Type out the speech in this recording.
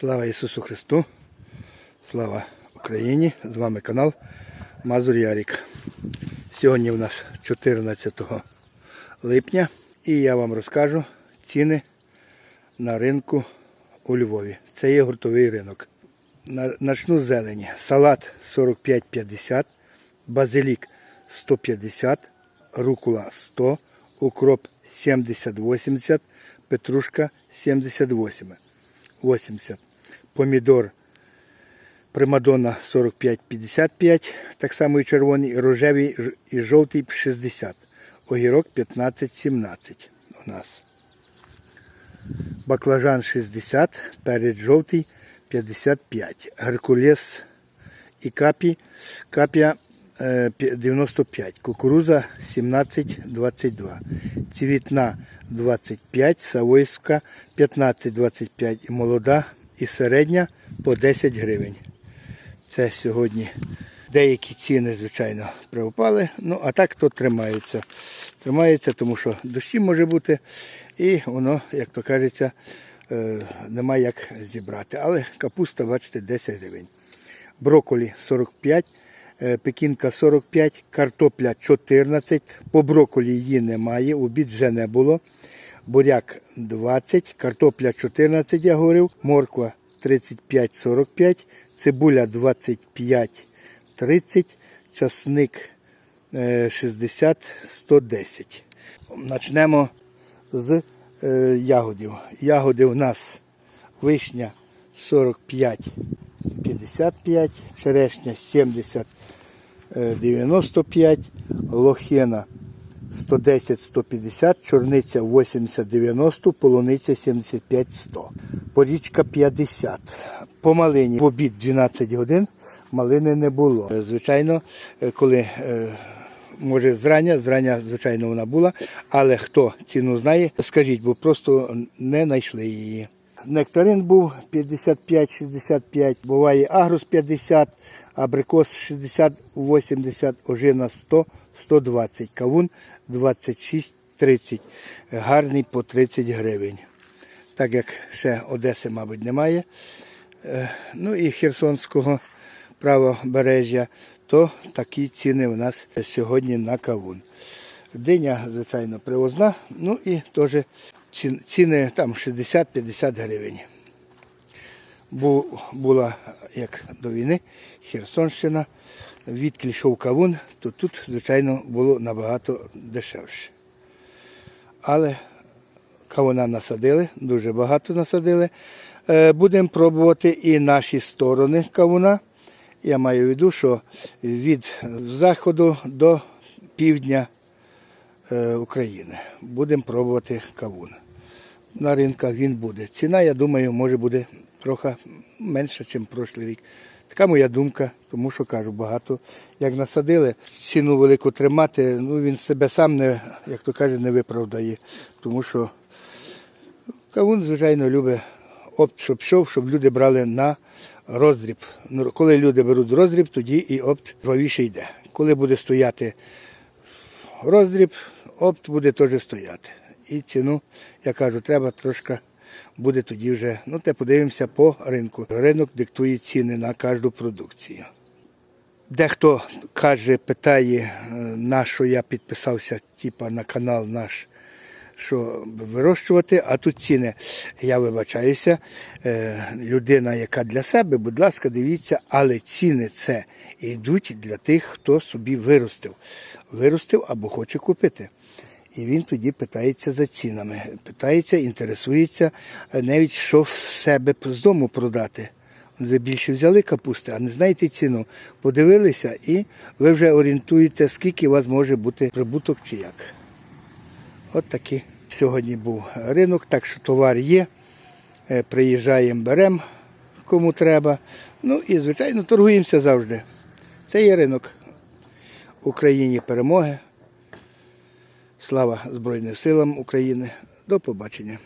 Слава Ісусу Христу! Слава Україні! З вами канал Мазур Ярік. Сьогодні у нас 14 липня і я вам розкажу ціни на ринку у Львові. Це є гуртовий ринок. Начну з зелені. Салат 45,50, базилік 150, рукула 100, укроп 70-80, петрушка 78. 80. Помідор Примадонна 45-55, так само і червоний, рожевий і жовтий 60. Огірок 15-17 у нас. Баклажан 60, перець жовтий 55. Геркулес і капі, капія е, 95. Кукуруза 17-22. Цвітна 25, савойська 15-25 молода і середня по 10 гривень. Це сьогодні деякі ціни, звичайно, приупали. Ну, а так то тримаються. Тримається, тому що дощі може бути, і воно, як то кажеться, е, немає як зібрати. Але капуста, бачите, 10 гривень. Броколі 45, е, пекінка 45, картопля 14. По броколі її немає, обід вже не було. Буряк 20, картопля 14, я говорив, морква 35-45, цибуля 25-30, часник е, 60-110. Почнемо з е, ягодів. Ягоди у нас вишня 45 55, черешня 70 е, 95, лохина 110 150, чорниця 80 90, полуниця 75 100. Порічка 50. По малині в обід 12 годин малини не було. Е, Звичайно, е, коли е, може зрання, зрання, звичайно, вона була, але хто ціну знає, скажіть, бо просто не знайшли її. Нектарин був 55-65, буває агрус 50, абрикос 60-80, ожина 100, 120, кавун 26-30, гарний по 30 гривень. Так як ще Одеси, мабуть, немає, е, ну і Херсонського правобережжя, то такі ціни у нас сьогодні на кавун. Диня, звичайно, привозна, ну і теж ціни там 60-50 гривень. Бу, була як до війни Херсонщина, йшов кавун, то тут, звичайно, було набагато дешевше. Але кавуна насадили, дуже багато насадили. Е, Будемо пробувати і наші сторони кавуна. Я маю в виду, що від заходу до півдня України будемо пробувати кавун. На ринках він буде. Ціна, я думаю, може буде трохи менша, ніж прошлий рік. Така моя думка, тому що кажу, багато. Як насадили, ціну велику тримати, ну він себе сам не, як то каже, не виправдає. Тому що кавун, звичайно, любить опт, щоб йшов, щоб люди брали на роздріб. Ну, коли люди беруть роздріб, тоді і опт жвавіше йде. Коли буде стояти роздріб, опт буде теж стояти. І ціну, я кажу, треба трошки буде тоді вже. Ну, те подивимося по ринку. Ринок диктує ціни на кожну продукцію. Дехто каже, питає, е, на що я підписався, типа на канал наш, що вирощувати, а тут ціни. Я вибачаюся, е, людина, яка для себе, будь ласка, дивіться, але ціни це йдуть для тих, хто собі виростив. Виростив або хоче купити. І він тоді питається за цінами, питається, інтересується е, навіть що в себе з дому продати. Ви більше взяли капусти, а не знаєте ціну. Подивилися і ви вже орієнтуєте, скільки у вас може бути прибуток чи як. От такий сьогодні був ринок, так що товар є. Е, Приїжджаємо, беремо кому треба. Ну і, звичайно, торгуємося завжди. Це є ринок Україні перемоги. Слава Збройним силам України. До побачення.